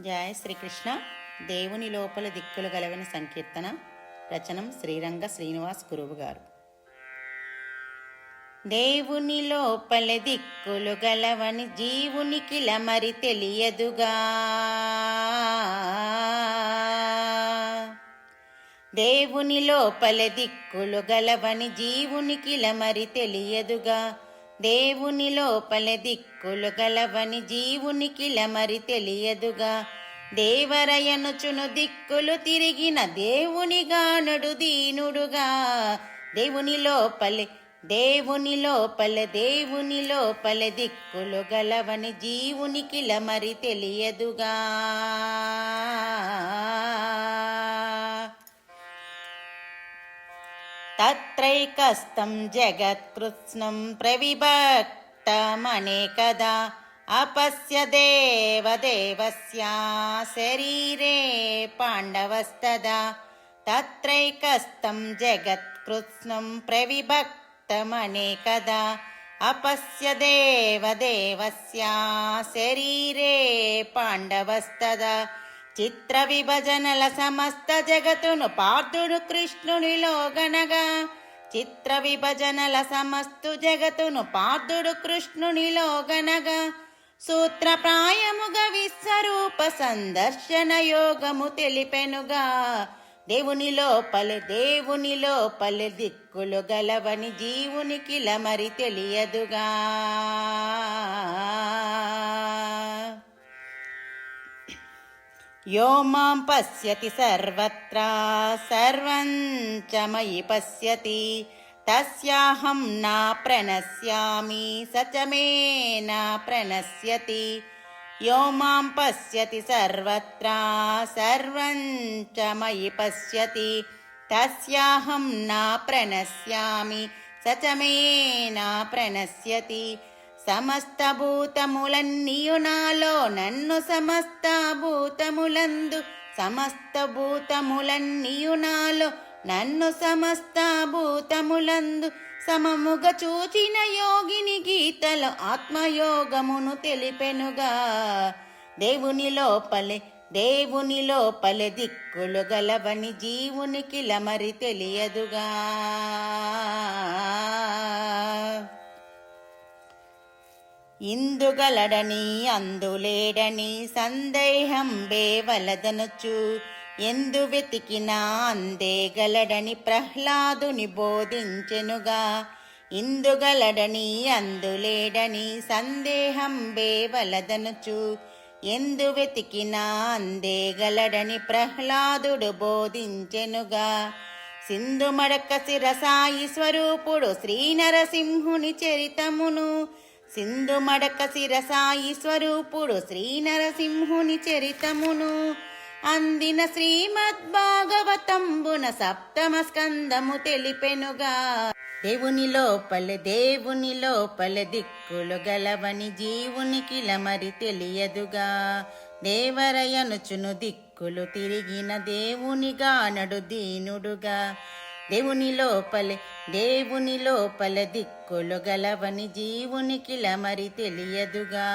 జయ శ్రీకృష్ణ. దేవుని లోపల దిక్కులు గలవని సంకీర్తన రచనం శ్రీరంగ శ్రీనివాస్ గురువు గారు దేవుని లోపల దిక్కులు గలవని జీవునికి మరి తెలియదుగా. దేవుని లోపల దిక్కులు గలవని జీవునికి మరి తెలియదుగా. దేవుని లోపల దిక్కులు గలవని జీవునికిల మరి తెలియదుగా. దేవరయనుచును దిక్కులు తిరిగిన దేవునిగా గానుడు దీనుడుగా. దేవుని లోపలే దేవుని లోపల దేవుని లోపల దిక్కులు గలవని జీవునికిల మరి తెలియదుగా. तत्रैकस्तं जगत्कृत्स्नं प्रविभक्तमनेकदा अपस्य देवदेवस्या शरीरे पाण्डवस्तदा तत्रैकस्तं जगत्कृत्स्नं प्रविभक्तमनेकदा अपस्य देवदेवस्या शरीरे पाण्डवस्तदा చిత్ర విభజనల సమస్త జగతును పార్థుడు కృష్ణునిలో గనగా చిత్ర విభజనల సమస్తు జగతును పార్థుడు కృష్ణునిలో గనగా సూత్రప్రాయముగా విశ్వరూప సందర్శన యోగము తెలిపెనుగా. దేవుని లోపల దేవుని లోపల దిక్కులు గలవని జీవునికి లమరి తెలియదుగా. यो मां पश्यति सर्वत्र सर्वं च मयि पश्यति। तस्याहं न प्रणश्यामि स च मे न प्रणश्यति यो मां पश्यति सर्वत्र सर्वं च मयि पश्यति। तस्याहं न प्रणश्यामि स च मे न प्रणश्यति సమస్త భూతములన్నీయు నాలో నన్ను సమస్త భూతములందు సమస్త భూతములన్నీయు నాలో నన్ను సమస్త భూతములందు సమముగ చూచిన యోగిని గీతలు ఆత్మయోగమును తెలిపెనుగా. దేవుని లోపలే దేవుని లోపలే దిక్కులు గలవని జీవునికి లమరి తెలియదుగా. ఇందుగలడని అందులేడని సందేహం బేవలదనుచు. ఎందు వెతికినా అందేగలడని ప్రహ్లాదుని బోధించెనుగా. ఇందుగలడని అందులేడని సందేహం బేవలదనుచు. ఎందు వెతికినా అందేగలడని ప్రహ్లాదుడు బోధించెనుగా. సింధుమడక శిరసాయి స్వరూపుడు శ్రీ నరసింహుని చరితమును. సింధు మడక శిరసాయి స్వరూపుడు శ్రీ నరసింహుని చరితమును. అందిన శ్రీమద్ భాగవతంబున సప్తమ స్కందము తెలిపెనుగా. దేవుని లోపల దేవుని లోపల దిక్కులు గలవని జీవునికి లమరి తెలియదుగా. దేవరయనుచును దిక్కులు తిరిగిన దేవునిగా నడు దీనుడుగా దేవుని లోపలే దేవుని లోపల దిక్కులు గలవని జీవునికిల మరి తెలియదుగా.